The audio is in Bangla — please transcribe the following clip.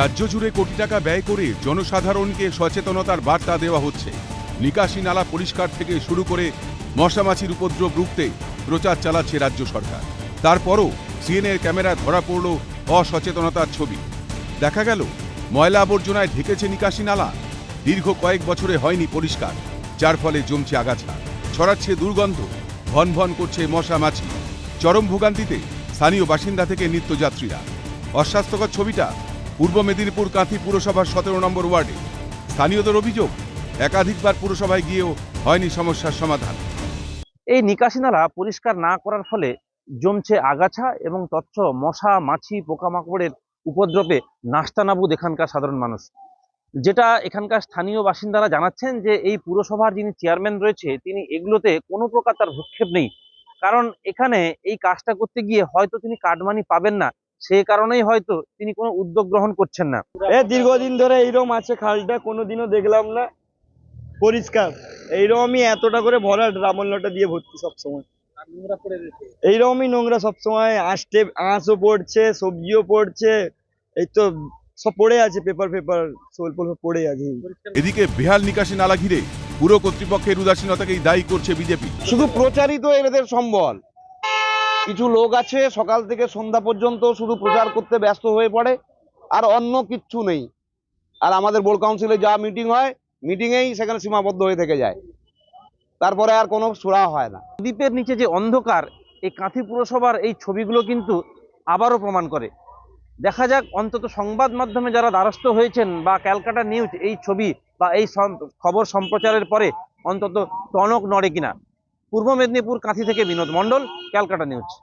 রাজ্য জুড়ে কোটি টাকা ব্যয় করে জনসাধারণকে সচেতনতার বার্তা দেওয়া হচ্ছে। নিকাশি নালা পরিষ্কার থেকে শুরু করে মশামাছির উপদ্রব রুখতে প্রচার চালাচ্ছে রাজ্য সরকার। তারপরও সিএনএর ক্যামেরায় ধরা পড়ল অসচেতনতার ছবি। দেখা গেল, ময়লা আবর্জনায় ঢেকেছে নিকাশি নালা। দীর্ঘ কয়েক বছরে হয়নি পরিষ্কার, যার ফলে জমছে আগাছা। ছড়াচ্ছে দুর্গন্ধ, ভন ভন করছে মশা মাছি চরম ভোগান্তিতে স্থানীয় বাসিন্দা থেকে নিত্যযাত্রীরা। অস্বাস্থ্যকর ছবিটা পূর্ব মেদিনীপুর কাঁথি পুরসভার সতেরো নম্বর ওয়ার্ডে। স্থানীয়দের অভিযোগ, একাধিকবার পুরসভায় গিয়েও হয়নি সমস্যার সমাধান। এই নিকাশি নালা পরিষ্কার না করার ফলে জমছে আগাছা এবং তৎস মশা, মাছি, পোকামাকড়ের উপদ্রবে নাস্তানাবুদ এখানকার সাধারণ মানুষ। যেটা এখানকার স্থানীয় বাসিন্দারা জানাচ্ছেন যে এই পুরসভার যিনি চেয়ারম্যান রয়েছে, তিনি এগুলোতে কোনো প্রকার তার ভূক্ষেপ নেই। কারণ এখানে এই কাজটা করতে গিয়ে হয়তো তিনি কাটমানি পাবেন না সেই কারণেই হয়তো তিনি কোনো উদ্যোগ গ্রহণ করছেন না। এ দীর্ঘদিন ধরে এইরকম আছে খালটা কোনোদিনও দেখলাম না। পরিষ্কার। এইরকমই এতটা করে ভরা ড্রামলটা দিয়ে ভর্তি সবসময়। এইরকমই নোংরা সবসময় আঁশটে আঁশও পড়ছে সবজিও পড়ছে। এই তো সব পড়ে আছে পেপার পেপার পড়ে আছে। এদিকে বেহাল নিকাশি নালা ঘিরে পুর কর্তৃপক্ষের উদাসীনতাকেই দায়ী করছে বিজেপি। শুধু প্রচারিত এদের সম্বল। কিছু লোক আছে, সকাল থেকে সন্ধ্যা পর্যন্ত শুধু প্রচার করতে ব্যস্ত হয়ে পড়ে, আর অন্য কিচ্ছু নেই। আর আমাদের বোর্ড কাউন্সিলে যা মিটিং হয়, মিটিংয়েই সেখানে সীমাবদ্ধ হয়ে থেকে যায়। তারপরে আর কোনো সুরা হয় না। দ্বীপের নিচে যে অন্ধকার, এই কাঁথি পুরসভার এই ছবিগুলো কিন্তু আবারও প্রমাণ করে। দেখা যাক অন্তত সংবাদ মাধ্যমে যারা দ্বারস্থ হয়েছেন বা ক্যালকাটা নিউজ এই ছবি বা এই খবর সম্প্রচারের পরে অন্তত টনক নড়ে কিনা। পূর্ব মেদিনীপুর কাঁথি থেকে বিনোদ মণ্ডল, ক্যালকাটা নিউজ।